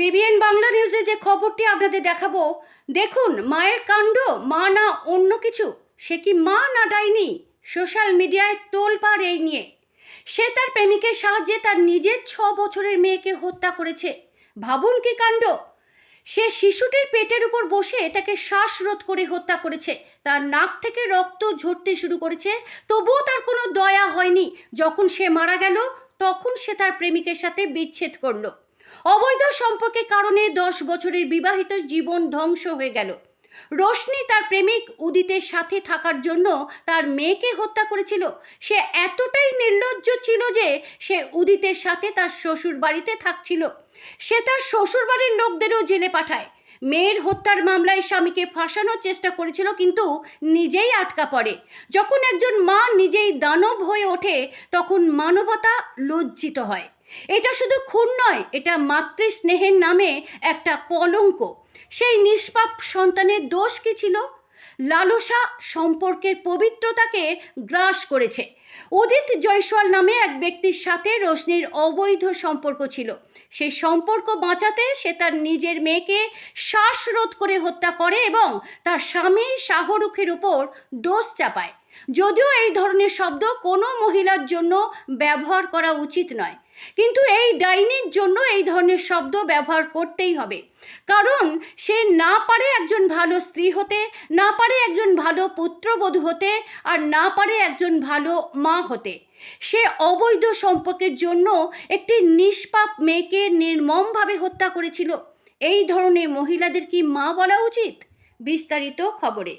PBN Bangla নিউজে যে খবরটি আপনাদের দেখাবো, দেখুন, মায়ের কাণ্ড, মা না অন্য কিছু, সে কি মা না ডাইনি? সোশ্যাল মিডিয়ায় তোলপাড় এই নিয়ে। সে তার প্রেমিকের সাহায্যে তার নিজের ছ বছরের মেয়েকে হত্যা করেছে। ভাবুন কি কাণ্ড? সে শিশুটির পেটের উপর বসে তাকে শ্বাসরোধ করে হত্যা করেছে। তার নাক থেকে রক্ত ঝরতে শুরু করেছে। তবুও তার কোনো দয়া হয়নি। যখন সে মারা গেল, তখন সে তার প্রেমিকের সাথে বিচ্ছেদ করল। অবৈধ সম্পর্কের কারণে দশ বছরের বিবাহিত জীবন ধ্বংস হয়ে গেল। রোশনি তার প্রেমিক উদিতের সাথে থাকার জন্য তার মেয়েকে হত্যা করেছিল। সে এতটাই নির্লজ্জ ছিল যে সে উদিতের সাথে তার শ্বশুর বাড়িতে থাকছিল। সে তার শ্বশুর বাড়ির লোকদেরও জেলে পাঠায়। মেয়ের হত্যার মামলায় স্বামীকে ফাঁসানোর চেষ্টা করেছিল কিন্তু নিজেই আটকা পড়ে। যখন একজন মা নিজেই দানব হয়ে ওঠে, তখন মানবতা লজ্জিত হয়। এটা শুধু খুন নয়, এটা মাতৃস্নেহের নামে একটা কলঙ্ক। সেই নিষ্পাপ সন্তানের দোষ কি ছিল? লালসা সম্পর্কের পবিত্রতাকে গ্রাস করেছে। উদিত জয়সওয়াল নামে এক ব্যক্তির সাথে রোশনির অবৈধ সম্পর্ক ছিল। সেই সম্পর্ক বাঁচাতে সে তার নিজের মেয়েকে শ্বাসরোধ করে হত্যা করে এবং তার স্বামী শাহরুখের উপর দোষ চাপায়। যদিও এই ধরনের শব্দ কোনো মহিলার জন্য ব্যবহার করা উচিত নয়। কিন্তু এই ডাইনির জন্য এই ধরনের শব্দ ব্যবহার করতেই হবে। কারণ সে না পারে একজন ভালো স্ত্রী হতে, না পারে একজন ভালো পুত্রবধূ হতে, আর না পারে একজন ভালো মা হতে। সে অবৈধ সম্পর্কের জন্য একটি নিষ্পাপ মেয়েকে নির্মমভাবে হত্যা করেছিল। এই ধরনের মহিলাদের কি মা বলা উচিত? বিস্তারিত খবরে।